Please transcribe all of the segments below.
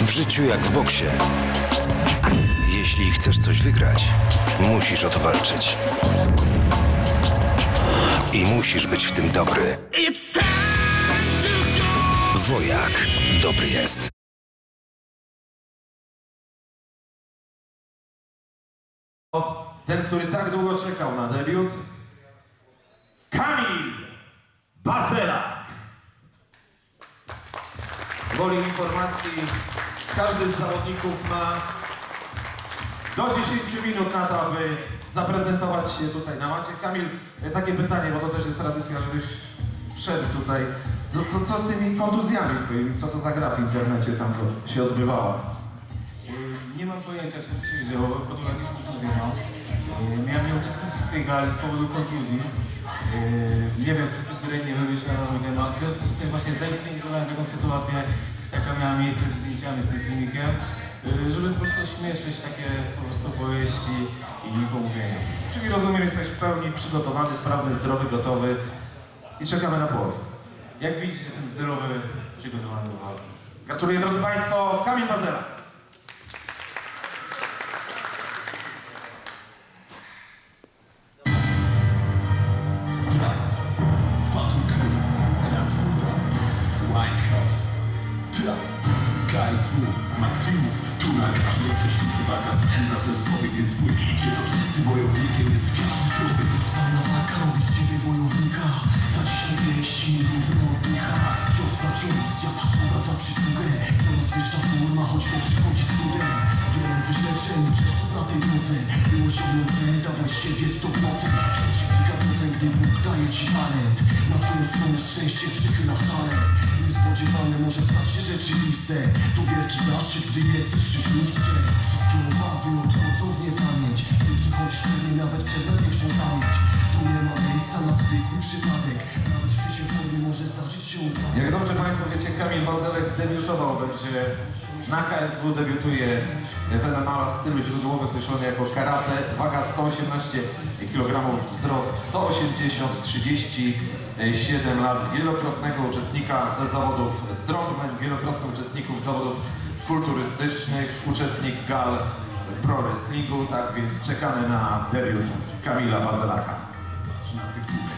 W życiu jak w boksie. Jeśli chcesz coś wygrać, musisz o to walczyć. I musisz być w tym dobry. Wojak dobry jest. Ten, który tak długo czekał na debiut, Kamil Bazelak. Woli informacji, każdy z zawodników ma do 10 minut na to, aby zaprezentować się tutaj na macie. Kamil, e, takie pytanie, bo to też jest tradycja, żebyś wszedł tutaj. Co, co, co z tymi kontuzjami twoimi? Co to za gra w internecie tam się odbywała? Nie mam pojęcia, to się bo to jakieś kontuzje mam. Yy, Miałem nie uczestniczyć w tej gali z powodu kontuzji. Yy, Nie wiem, której nie wymyślałem nie ma. W związku z tym właśnie zainicjowałem taką sytuację, jaka miała miejsce z zdjęciami z tym filmikiem, yy, żeby po prostu śmieszyć takie po prostu powieści i pomówienia. Czyli rozumiem, jesteś w pełni przygotowany, sprawny, zdrowy, gotowy i czekamy na płot. Jak widzicie, jestem zdrowy, przygotowany do walki. Gratuluję drodzy Państwo, Kamil Mazela. Na każdej prześwicy walka spędza se spowie, więc płynijcie to wszyscy wojownikiem jest pierwszy człowiek. Ustana walka robi z ciebie wojownika, za dzisiaj pieści, równo oddycha, cios za cios, jak przysługa za przysługę, coraz wyższa forma, choć to przychodzi z trudem, wiele wyrzeczeń, przeszkód na tej drodze, sięgnące, dawaj z siebie stop mocy, procent, gdy Bóg daje ci talent, na twoją stronę szczęście przychyla wcale, niespodziewane może stać się rzeczywiste, to wielki zaszczyt, gdy jesteś przy śliwce, wszystkie obawy odchodzą w niepamięć, gdy przychodzisz pewnie nawet przez największą zamieć, tu nie ma miejsca na zwykły przypadek, nawet w formie może zdarzyć się upadek. Jak dobrze Państwo wiecie, Kamil Bazelek debiutował, będzie na KSW debiutuje w MMA stylu źródłowy określony jako karate, waga 118 kg, wzrost 180, 37 lat, wielokrotnego uczestnika zawodów strongman, wielokrotny uczestników zawodów kulturystycznych, uczestnik gal w pro wrestlingu, tak więc czekamy na debiut Kamila Bazelaka.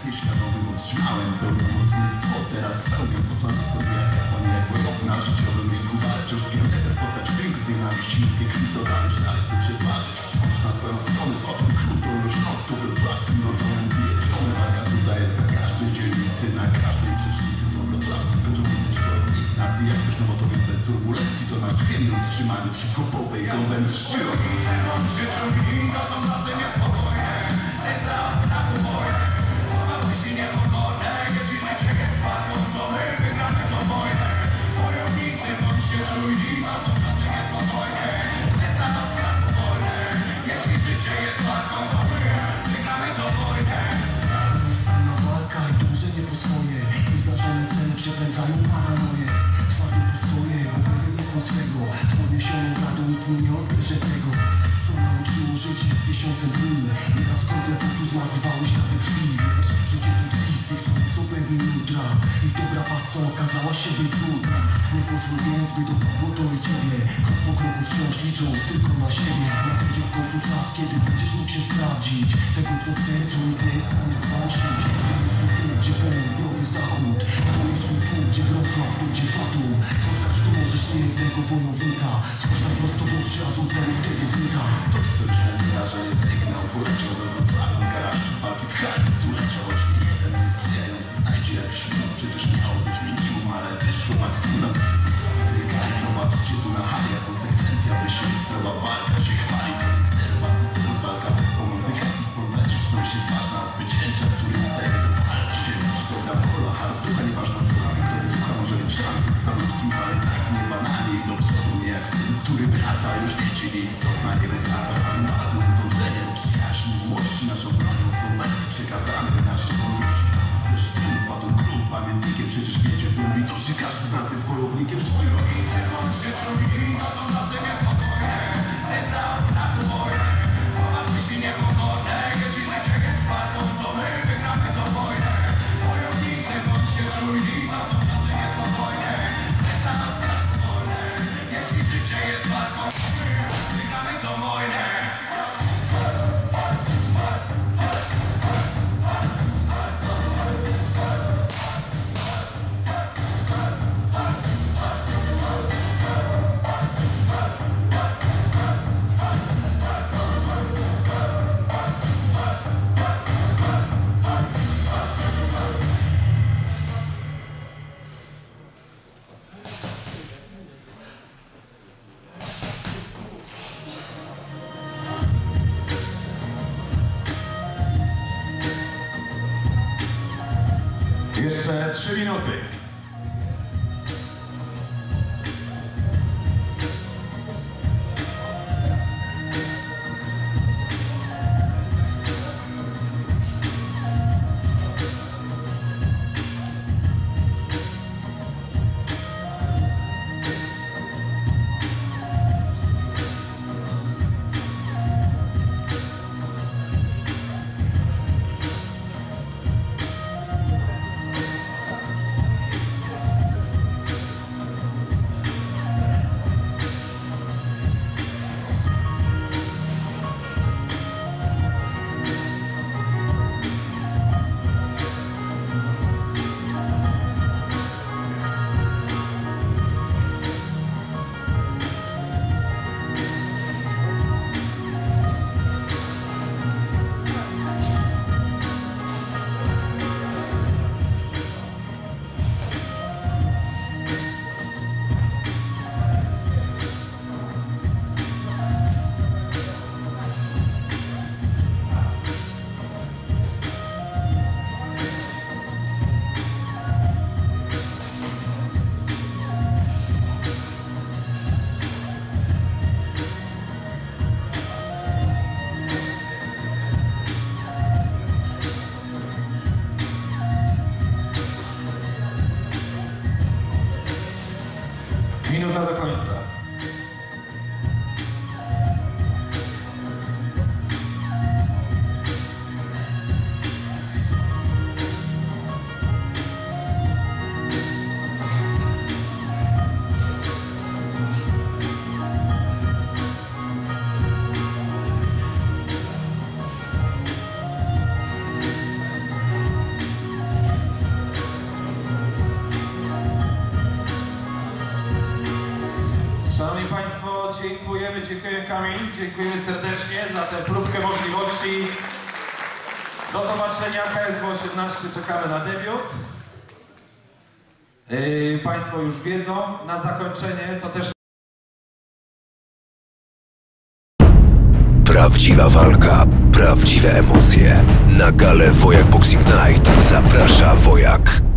Dwóch nieświadomych otrzymałem pełną mocnictwo. Teraz spełnię posłanie sobie jak kapłan jak łeb na życiowym rynku walczę już kilometr w postać kręgu w nienawiści krwi co dalej ale chcę przeważyć i dążenie po swoje Wyznaczone cele przepędzają paranoję. Twardo tu stoję, bo pewien jestem swego. Z podniesioną bradą nikt mi nie odbierze tego Co nauczyło życie tysiące dni. Nieraz krople tu zmazywały ślady krwi. Wiesz, życie tu tkwi z tych, co nie są pewni jutra. Ich dobra pasa okazała się być cudna Nie pozwól więc, by dopadło to i ciebie. Krok po kroku wciąż licząc tylko na siebie. Nadejdzie w końcu czas, kiedy będziesz mógł się sprawdzić. Tego, co w sercu nie jest w stanie zwalczyć To jest tu, gdzie południowy zachód To jest tu, gdzie Wrocław, tu, gdzie Fatum. Spotkać tu możesz nie jednego wojownika Spójrz na prosto w oczy, a złudzenie wtedy znika. To historyczne wyrażenie sygnał Poleciał do Wrocławia, garaż walki w hali stulecia Choć nie jeden niesprzyjający znajdzie jakiś minus Przecież miało być minimum, ale też maksimum Wygrali, zobaczcie tu na hali Jak konsekwencja walka się chwali który wraca Już wiecie, jej istotna nie wytraca Ładne zdążenie, przyjaźń, miłości Naszą bronią są wersy przekazane Naszym miłości Chcesz triumfa, to klub pamiętnikiem Przecież wiecie, w głębi duszy każdy z nas jest wojownikiem. Szczytnicy, on się czuli, a to razem jak pokoje. Lecę na umoje, ponad myśli niepokorne Jeśli Jeszcze 3 minuty. Minuta do końca. Dziękujemy, dziękujemy Kamil, dziękujemy serdecznie za tę próbkę możliwości. Do zobaczenia, KSW 18, czekamy na debiut. Yy, państwo już wiedzą, na zakończenie to też Prawdziwa walka, prawdziwe emocje. Na galę Wojak Boxing Night zaprasza Wojak.